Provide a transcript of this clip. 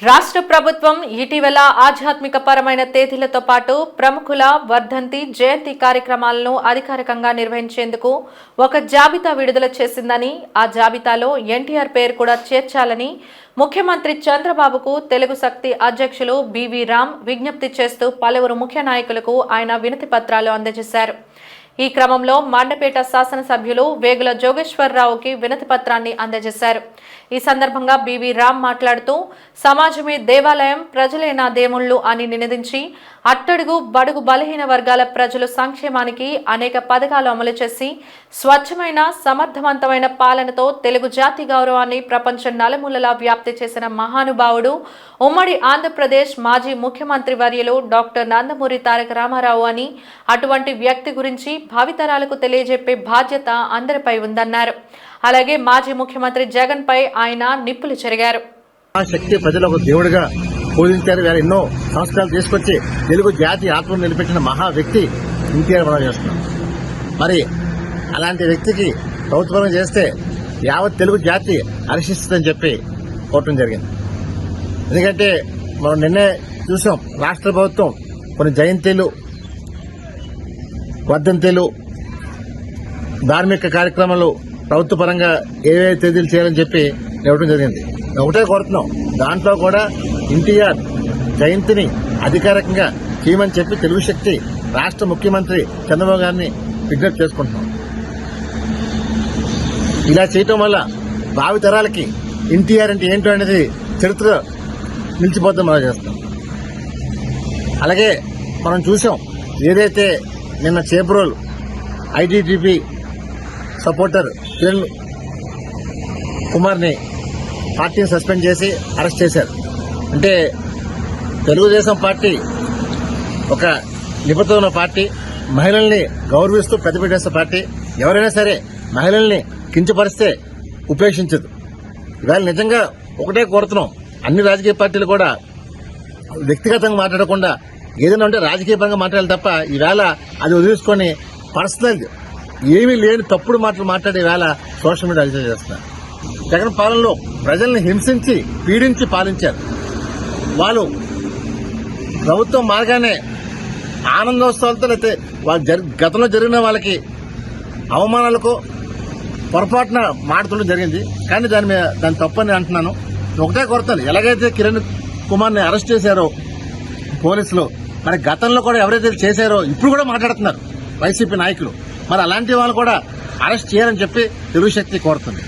రాష్ట్ర ప్రభుత్వం ఇటీవల ఆధ్యాత్మిక పరమైన తేదీలతో పాటు ప్రముఖుల వర్ధంతి జయంతి కార్యక్రమాలను అధికారికంగా నిర్వహించేందుకు ఒక జాబితా విడుదల చేసిందని ఆ జాబితాలో ఎన్టీఆర్ పేరు కూడా చేర్చాలని ముఖ్యమంత్రి చంద్రబాబుకు తెలుగు శక్తి అధ్యక్షులు బివి రామ్ విజ్ఞప్తి చేస్తూ పలువురు ముఖ్య నాయకులకు ఆయన వినతి పత్రాలు అందజేశారు. ఈ క్రమంలో మండపేట శాసనసభ్యులు వేగుల జోగేశ్వరరావుకి వినతి పత్రాన్ని అందజేశారు. ఈ సందర్భంగా బీవీ రామ్ మాట్లాడుతూ సమాజమే దేవాలయం ప్రజలే నా దేవుళ్ళు అని నినదించి అట్టడుగు బడుగు బలహీన వర్గాల ప్రజలు సంక్షేమానికి అనేక పథకాలు అమలు చేసి స్వచ్ఛమైన సమర్థవంతమైన పాలనతో తెలుగు జాతి గౌరవాన్ని ప్రపంచం నలుమూలలా వ్యాప్తి చేసిన మహానుభావుడు ఉమ్మడి ఆంధ్రప్రదేశ్ మాజీ ముఖ్యమంత్రి వర్యులు డాక్టర్ నందమూరి తారక రామారావు అని అటువంటి వ్యక్తి గురించి భావితరాలకు తెలియజెప్పే బాధ్యత అందరిపై ఉందన్నారు. అలాగే మాజీ ముఖ్యమంత్రి జగన్ పై ఆయన నిప్పులు చెరిగారు. ఆ శక్తి ప్రజలకు దేవుడిగా పూజించారు వేరే ఎన్నో సంస్కారాలు తీసుకొచ్చి తెలుగు జాతి ఆత్మను నిలిపించిన మహా వ్యక్తి ఎన్టీఆర్ మనం చేస్తున్నాం మరి అలాంటి వ్యక్తికి ప్రభుత్వం చేస్తే యావత్ తెలుగు జాతి హర్షిస్తుందని చెప్పి కోరటం జరిగింది. ఎందుకంటే మనం నిన్నే చూసాం రాష్ట్ర ప్రభుత్వం కొన్ని జయంతిలు వర్ధంతిలు ధార్మిక కార్యక్రమాలు ప్రభుత్వ పరంగా ఏవే తేదీలు చేయాలని చెప్పి ఇవ్వడం జరిగింది. ఒకటే కోరుతున్నాం. దాంట్లో కూడా ఎన్టీఆర్ జయంతిని అధికారికంగా చేయమని చెప్పి తెలుగు శక్తి రాష్ట్ర ముఖ్యమంత్రి చంద్రబాబు గారిని విజ్ఞప్తి చేసుకుంటున్నాం. ఇలా చేయటం వల్ల భావి తరాలకి ఎన్టీఆర్ అంటే ఏంటో అనేది చరిత్ర నిలిచిపోతాం మనం చేస్తాం. అలాగే మనం చూసాం. ఏదైతే నిన్న చేప్రోల్ ఐటీడీపీ సపోర్టర్ కిరణ్ కుమార్ని పార్టీని సస్పెండ్ చేసి అరెస్ట్ చేశారు. అంటే తెలుగుదేశం పార్టీ ఒక నిబద్ధత ఉన్న పార్టీ మహిళల్ని గౌరవిస్తూ పెద్దపీటేస్తున్న పార్టీ ఎవరైనా సరే మహిళల్ని కించపరిస్తే ఉపేక్షించదు. ఇవాళ నిజంగా ఒకటే కోరుతున్నాం. అన్ని రాజకీయ పార్టీలు కూడా వ్యక్తిగతంగా మాట్లాడకుండా ఏదైనా ఉంటే రాజకీయ పరంగా మాట్లాడాలి తప్ప ఈవేళ అది వదిలేసుకొని పర్సనల్ ఏమీ లేని తప్పుడు మాటలు మాట్లాడే వేళ సోషల్ మీడియా అజిటేట్ చేస్తున్నారు. జగన్ పాలనలో ప్రజల్ని హింసించి పీడించి పాలించారు. వాళ్ళు ప్రభుత్వం మారగానే ఆనందోత్సవాలతో అయితే వాళ్ళ జరి- గతంలో జరిగిన వాళ్ళకి అవమానాలకు పొరపాటున మాడుతుండడం జరిగింది. కానీ దాని మీద దాని తప్పని అంటున్నాను. ఒకటే కొరతలు ఎలాగైతే కిరణ్ కుమార్ని అరెస్ట్ చేశారో పోలీసులు మరి గతంలో కూడా ఎవరైతే చేశారో ఇప్పుడు కూడా మాట్లాడుతున్నారు వైసీపీ నాయకులు. మరి అలాంటి వాళ్ళు కూడా అరెస్ట్ చేయాలని చెప్పి తెలుగు శక్తి కోరుతుంది.